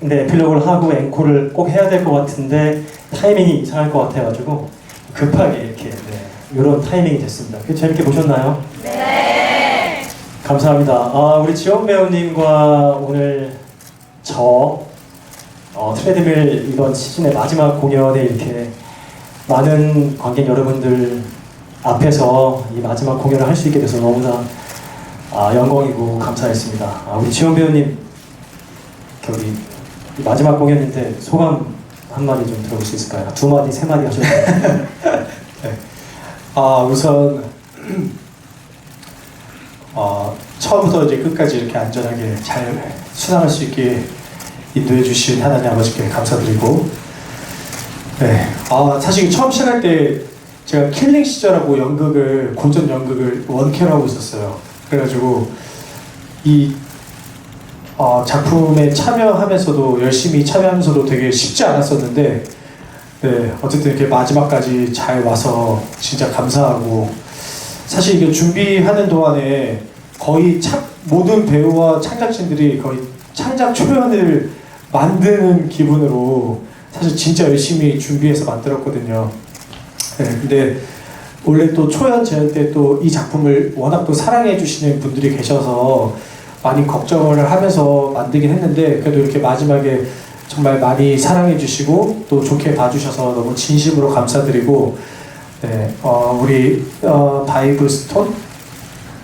네, 에필로그를 하고 앵콜을 꼭 해야 될 것 같은데 타이밍이 이상할 것 같아가지고 급하게 이렇게 네, 이런 타이밍이 됐습니다. 그 재밌게 보셨나요? 네. 감사합니다. 아, 우리 지원 배우님과 오늘 저 어, 트레드밀 이번 시즌의 마지막 공연에 이렇게 많은 관객 여러분들 앞에서 이 마지막 공연을 할 수 있게 돼서 너무나 아, 영광이고 감사했습니다. 아, 우리 지원 배우님 우리 이 마지막 공연인데 소감 한 마디 좀 들어볼 수 있을까요? 두 마디, 세 마디 하셔도 돼요. 아 우선 어, 처음부터 이제 끝까지 이렇게 안전하게 잘 순항할 수 있게 인도해 주신 하나님 아버지께 감사드리고 네, 아 사실 처음 시작할 때 제가 킬링 시절하고 연극을 고전 연극을 원캐로 하고 있었어요. 그래가지고 이 어, 작품에 참여하면서도 열심히 참여하면서도 되게 쉽지 않았었는데 네, 어쨌든 이렇게 마지막까지 잘 와서 진짜 감사하고 사실 이게 준비하는 동안에 거의 창, 모든 배우와 창작진들이 거의 창작 초연을 만드는 기분으로 사실 진짜 열심히 준비해서 만들었거든요. 네, 근데 원래 또 초연 제안 때또 이 작품을 워낙 또 사랑해 주시는 분들이 계셔서 많이 걱정을 하면서 만들긴 했는데 그래도 이렇게 마지막에 정말 많이 사랑해 주시고 또 좋게 봐주셔서 너무 진심으로 감사드리고 네, 어, 우리 어, 바이브스톤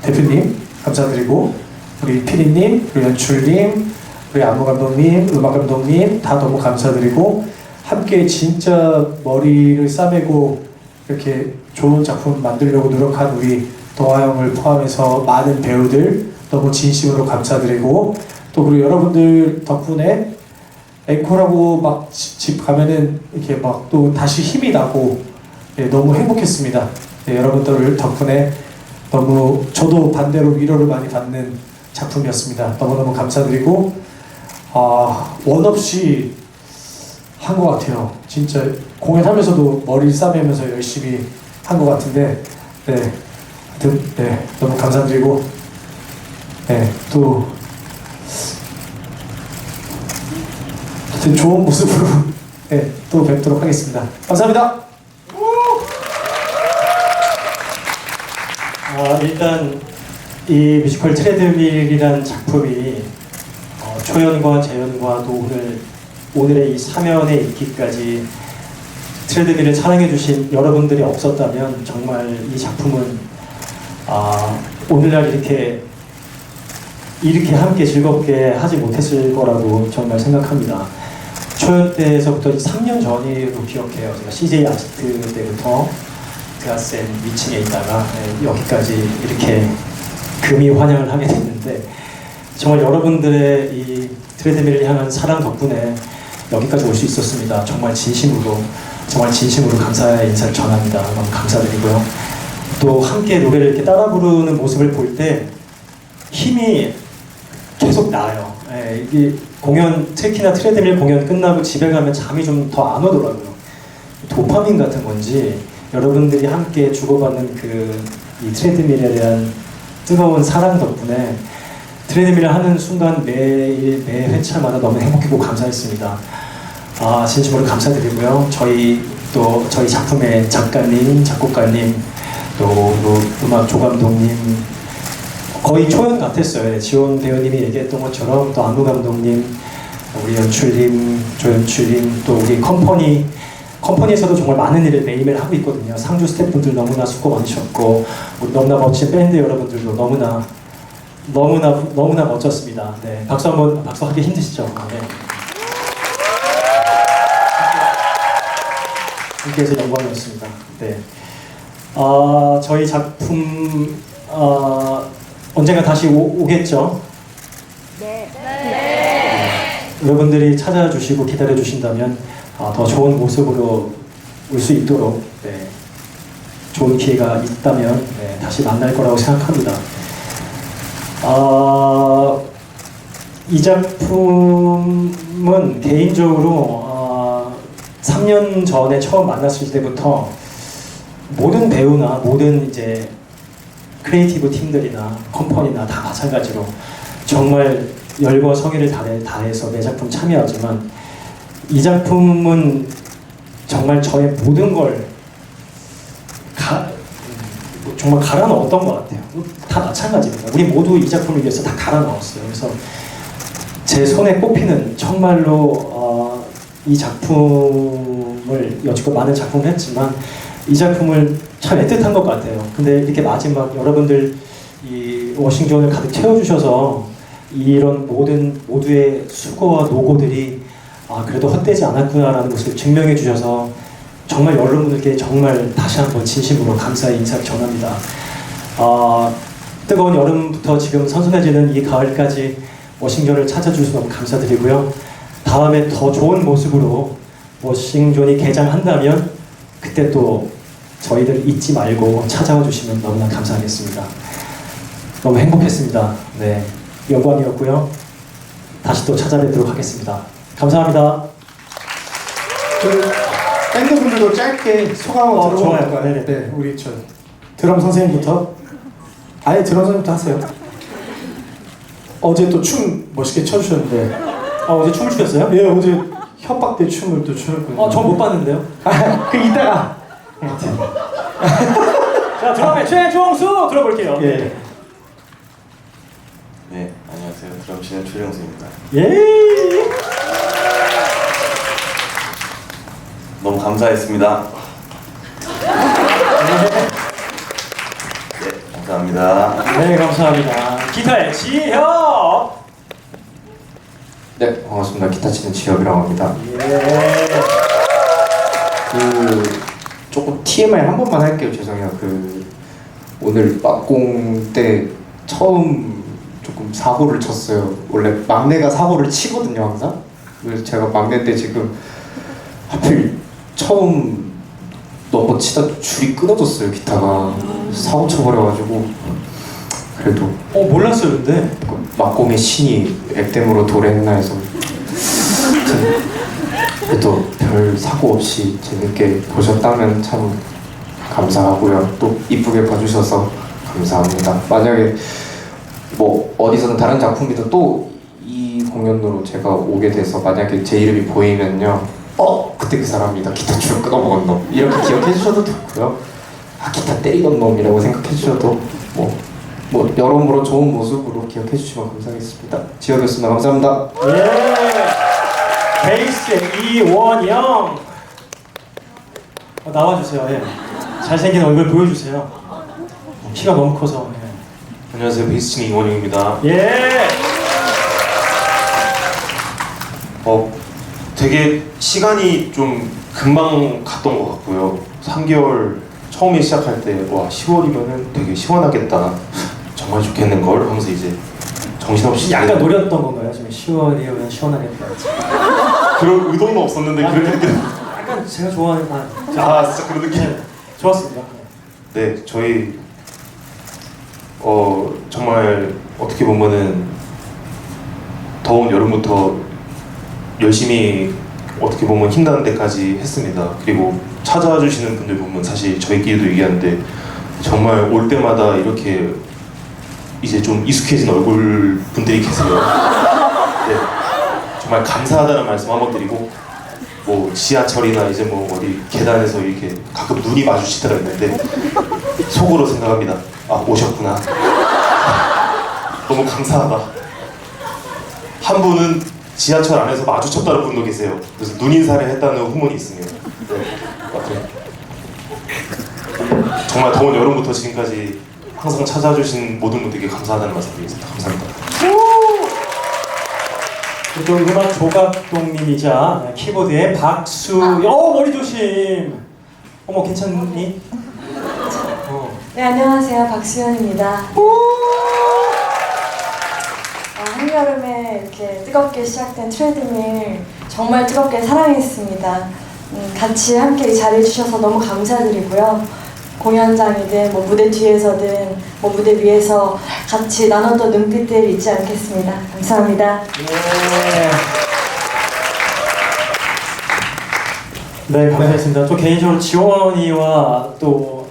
대표님 감사드리고 우리 피디님, 우리 연출님, 우리 안무 감독님, 음악 감독님 다 너무 감사드리고 함께 진짜 머리를 싸매고 이렇게 좋은 작품 만들려고 노력한 우리 동아 형을 포함해서 많은 배우들 너무 진심으로 감사드리고 또 그리고 여러분들 덕분에 앵콜하고 막 집 가면은 이렇게 막 또 다시 힘이 나고 예, 너무 행복했습니다. 예, 여러분들 덕분에 너무 저도 반대로 위로를 많이 받는 작품이었습니다. 너무너무 감사드리고 아, 원 없이 한 것 같아요. 진짜 공연하면서도 머리를 싸매면서 열심히 한 것 같은데 네, 네, 너무 감사드리고 네, 또 하여튼 좋은 모습으로 네, 또 뵙도록 하겠습니다. 감사합니다. 아, 일단 이 뮤지컬 트레드밀이라는 작품이 어, 초연과 재연과 또 오늘 오늘의 이 사면에 있기까지 트레드밀을 사랑해주신 여러분들이 없었다면 정말 이 작품은 아, 오늘날 이렇게 이렇게 함께 즐겁게 하지 못했을 거라고 정말 생각합니다. 초연 때에서부터 3년 전으로 기억해요. 제가 CJ 아지트 때부터 드라센 위층에 있다가 네, 여기까지 이렇게 금이 환영을 하게 됐는데 정말 여러분들의 이 트레드밀을 향한 사랑 덕분에 여기까지 올 수 있었습니다. 정말 진심으로 정말 진심으로 감사의 인사를 전합니다. 너무 감사드리고요. 또 함께 노래를 이렇게 따라 부르는 모습을 볼 때 힘이 계속 나요. 예, 이게 공연 특히나 트레드밀 공연 끝나고 집에 가면 잠이 좀 더 안 오더라고요. 도파민 같은 건지 여러분들이 함께 주고받는 그 이 트레드밀에 대한 뜨거운 사랑 덕분에 트레드밀을 하는 순간 매일 매 회차마다 너무 행복했고 감사했습니다. 아 진심으로 감사드리고요. 저희 또 저희 작품의 작가님, 작곡가님, 또, 또 음악 조감독님 거의 초연 같았어요. 예, 지원 배우님이 얘기했던 것처럼 또 안무 감독님, 우리 연출님, 조연출님, 또 우리 컴퍼니 컴퍼니에서도 정말 많은 일을 매일매일 하고 있거든요. 상주 스태프분들 너무나 수고 많으셨고 우리 너무나 멋진 밴드 여러분들도 너무나 너무나 너무나 멋졌습니다. 네, 박수 한번 박수 하기 힘드시죠? 네. 함께해서 영광이었습니다. 네. 아 저희 작품 아, 언젠가 다시 오, 겠죠? 여러분들이 찾아주시고 기다려주신다면 아, 더 좋은 모습으로 올 수 있도록 네, 좋은 기회가 있다면 네, 다시 만날 거라고 생각합니다. 아, 이 작품은 개인적으로 아, 3년 전에 처음 만났을 때부터 모든 배우나 모든 이제 크리에이티브 팀들이나 컴퍼니나 다 마찬가지로 정말 열과 성의를 다해, 다해서 매 작품 참여하지만 이 작품은 정말 저의 모든 걸 가, 음, 정말 갈아 넣었던 것 같아요. 다 마찬가지입니다. 우리 모두 이 작품을 위해서 다 갈아 넣었어요. 그래서 제 손에 꼽히는 정말로 어, 이 작품을 여지껏 많은 작품을 했지만 이 작품을 참 애틋한 것 같아요. 근데 이렇게 마지막 여러분들 이 워싱턴을 가득 채워주셔서 이런 모든 모두의 수고와 노고들이 아 그래도 헛되지 않았구나라는 것을 증명해 주셔서 정말 여러분들께 정말 다시 한번 진심으로 감사의 인사를 전합니다. 아, 뜨거운 여름부터 지금 선선해지는 이 가을까지 워싱턴을 찾아주셔서 너무 감사드리고요. 다음에 더 좋은 모습으로 워싱턴이 개장한다면 그때 또 저희들 잊지 말고 찾아와 주시면 너무나 감사하겠습니다. 너무 행복했습니다. 네, 영광이었고요. 다시 또 찾아뵙도록 하겠습니다. 감사합니다. 그 밴드분들도 짧게 소감을 어. 될까요? 네네. 네, 우리 저 드럼 선생님부터 아예 드럼 선생님부터 하세요. 어제 또 춤 멋있게 춰주셨는데 아, 어제 춤을 추셨어요? 예 어제 협박대 춤을 또 추셨거든요. 어, 전 못 봤는데요. 아, 그 이따가 자, 드럼의 최종수 들어볼게요. 예. 네, 안녕하세요. 드럼 치는 최정수입니다. 예. 너무 감사했습니다. 네, 감사합니다. 네, 감사합니다. 기타의 지혁. 네, 반갑습니다. 기타 치는 지혁이라고 합니다. 예. 그 조금 TMI 한 번만 할게요. 죄송해요. 그 오늘 막공 때 처음 조금 사고를 쳤어요. 원래 막내가 사고를 치거든요, 항상. 그래서 제가 막내 때 지금 하필 처음 넘버 치다 줄이 끊어졌어요, 기타가. 사고 쳐버려가지고 그래도 어, 몰랐어요, 근데. 그 막공의 신이 액땜으로 도래했나 해서 그래도 별 사고 없이 재밌게 보셨다면 참 감사하고요 또 이쁘게 봐주셔서 감사합니다 만약에 뭐 어디서든 다른 작품이든 또 이 공연으로 제가 오게 돼서 만약에 제 이름이 보이면요 어 그때 그 사람이다 기타 줄 끊어먹은 놈 이렇게 기억해 주셔도 좋고요 아 기타 때리던 놈이라고 생각해 주셔도 뭐 뭐 여러모로 좋은 모습으로 기억해 주시면 감사하겠습니다. 지혁이었습니다. 감사합니다. 예. 베이스의 이원영. 어, 나와주세요. 예. 잘생긴 얼굴 보여주세요. 키가 너무 커서. 안녕하세요. 베이스친 이원영입니다. 예. 예. 어, 되게 시간이 좀 금방 갔던 것 같고요. 3개월 처음에 시작할 때, 와, 10월이면은 되게 시원하겠다. 정말 좋겠는 걸 하면서 이제 정신없이. 약간 노렸던 건가요? 지금 10월이면 시원하겠다. 그런 의도는 없었는데, 아, 그렇게 그래요? 느껴. 약간 제가 좋아하는 아, 아, 진짜 그런 느낌. 네, 좋았습니다. 네, 저희 어 정말 어떻게 보면은 더운 여름부터 열심히 어떻게 보면 힘든 데까지 했습니다. 그리고 찾아와 주시는 분들 보면 사실 저희끼리도 얘기하는데 정말 올 때마다 이렇게 이제 좀 익숙해진 얼굴 분들이 계세요. 네, 정말 감사하다는 말씀 한번 드리고 뭐 지하철이나 이제 뭐 어디 계단에서 이렇게 가끔 눈이 때가 있는데 속으로 생각합니다. 아 오셨구나. 너무 감사하다. 한 분은 지하철 안에서 마주쳤다는 분도 계세요. 그래서 눈 인사를 했다는 후문이 있습니다. 네. 정말 더운 여름부터 지금까지 항상 찾아주신 모든 분들께 감사하다는 말씀드리겠습니다. 감사합니다. 그리고 음악 조각동님이자 키보드의 박수. 어 머리 조심. 어머 괜찮니? 어. 네, 안녕하세요. 박수현입니다. 아, 한여름에 이렇게 뜨겁게 시작된 트레드밀 정말 뜨겁게 사랑했습니다. 음, 같이 함께 이 자리해 주셔서 너무 감사드리고요. 공연장이든 뭐 무대 뒤에서든 뭐 무대 위에서 같이 나눴던 눈빛들 잊지 않겠습니다. 감사합니다. 네. 네, 감사했습니다. 또 개인적으로 지원이와 또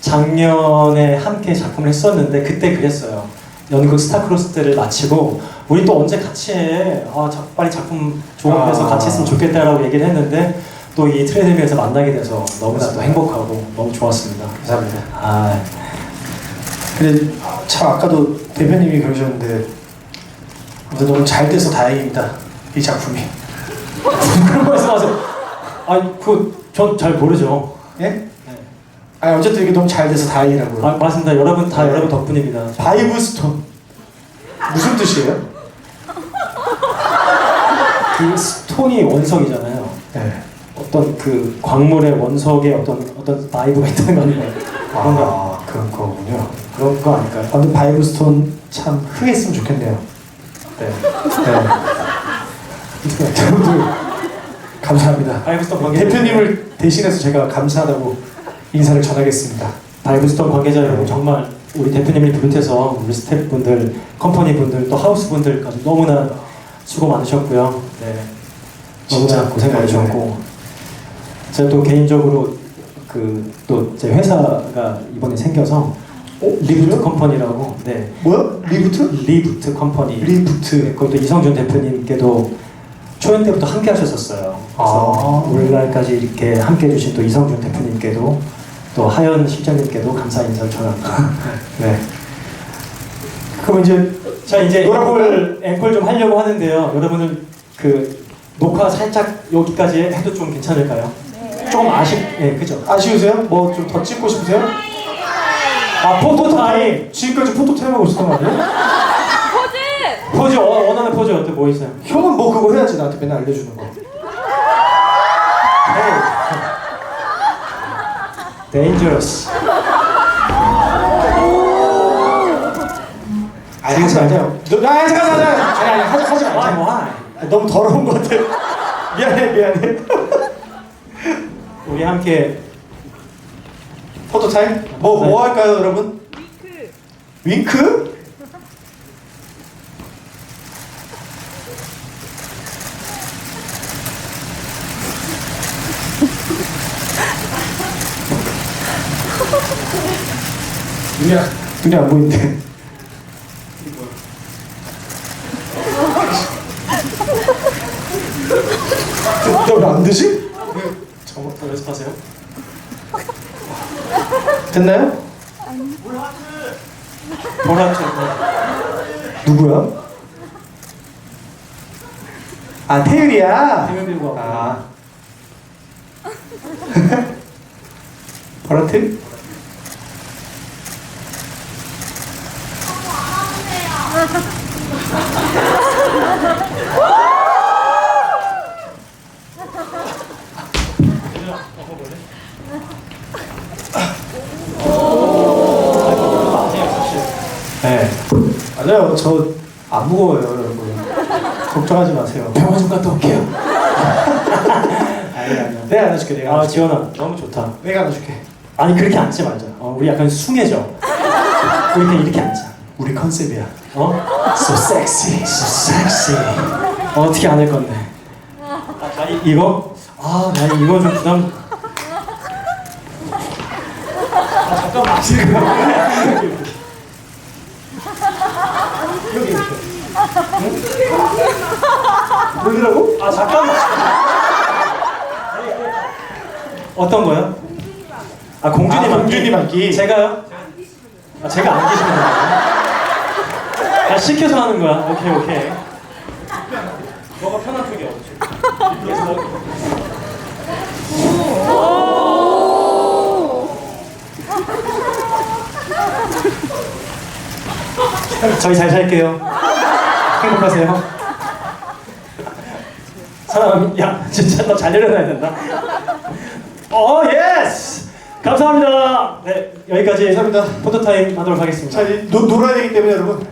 작년에 함께 작품을 했었는데 그때 그랬어요. 연극 스타크로스 때를 마치고 우리 또 언제 같이 해? 아, 자, 빨리 작품 조합해서 아. 같이 했으면 좋겠다라고 얘기를 했는데 또 이 트레드밀에서 만나게 돼서 너무나도 행복하고 너무 좋았습니다. 감사합니다. 아, 근데 참 아까도 대표님이 그러셨는데 아무튼 너무 잘 돼서 다행입니다. 이 작품이. 그런 말씀하세요. 아, 그전 잘 모르죠. 예? 네. 아 어쨌든 이게 너무 잘 돼서 다행이라고요. 아, 맞습니다. 여러분 다 네. 여러분 덕분입니다. 바이브 스톤 무슨 뜻이에요? 그 스톤이 원석이잖아요. 네. 어떤 그 광물의 원석에 어떤 어떤 바이브가 있다는 거 아닌가요? 그런가? 아 그런 거군요. 그런 거 아닐까요? 아무튼 바이브 스톤 참 흥했으면 좋겠네요. 네. 네. 여러분들 감사합니다. 바이브스톤 관계 대표님을 대신해서 제가 감사하다고 인사를 전하겠습니다. 바이브스톤 관계자 여러분 정말 우리 대표님을 비롯해서 우리 스태프분들, 컴퍼니 분들, 또 하우스 분들까지 너무나 수고 많으셨고요. 네. 너무나. 고생 많으셨고 제가 또 개인적으로 그 또 제 회사가 이번에 생겨서 어? 리부트 컴퍼니라고 네 뭐야? 리부트? 리부트 컴퍼니 리부트. 네, 그것도 이성준 대표님께도 초연 때부터 함께 하셨었어요. 그래서 아. 오늘날까지 이렇게 함께 해주신 또 이성준 대표님께도 또 하연 실장님께도 감사 인사를 전합니다. 네. 그럼 이제 자 이제? 앵콜, 앵콜 좀 하려고 하는데요. 여러분들 그 녹화 살짝 여기까지 해도 좀 괜찮을까요? 좀 아쉽, 예, 그죠? 아쉬우세요? 뭐 좀 더 찍고 싶으세요? 아 포토 타임 지금까지 포토 타임 하고 있었던 거 아니에요? 포즈 어, 원하는 포즈 어때 뭐 있어요? 형은 뭐 그거 해야지 나한테 맨날 알려주는 거. Dangerous. 아니 하지 말자요. 너, 아 잠깐 잠깐 잠깐. 아니 아니 하지 말자. 아, 너무 더러운 것 같아. 미안해 미안해. 우리 함께 포토 타임? 뭐 뭐 할까요 여러분? 윙크. 윙크? 눈이 안, 눈이 안 보이는데. 너왜안 되지? 저거 더 연습하세요. 됐나요? 보라트. 누구야? 아 태율이야. 태율 들고 왔구나. 아. 버라트? 네. 맞아요. 저 안 무거워요, 여러분. 걱정하지 마세요. 병원 좀 갔다 올게요. 아니 아니요. 내가 안아줄게. 내가 아. 지원아 너무 좋다. 내가 안아줄게. 아니 그렇게 앉지 말자. 어, 우리 약간 숭해져. 우리 그냥 이렇게 앉자. 우리 컨셉이야. 어? So sexy. So sexy. 어, 어떻게 안할 건데? 아, 자, 이, 이거? 아, 나 이거 좀 부담. 아, 잠깐만. 지금. 여기 이렇게. 뭐라고? 아, 잠깐만. 어떤 거요? 아, 공주님 아. 공주님 앉기. 제가요? 아, 제가 안기시면 돼요. 아, 시켜서 하는 거야. 오케이, 오케이. 너가 편한 쪽이 어디? 그래서 저희 잘 살게요. 행복하세요. 사람, 야, 진짜 너 잘 일어나야 된다. 어, 예스! 감사합니다. 네, 여기까지 감사합니다. 포토타임 하도록 하겠습니다. 자, 이제 노, 놀아야 되기 때문에 여러분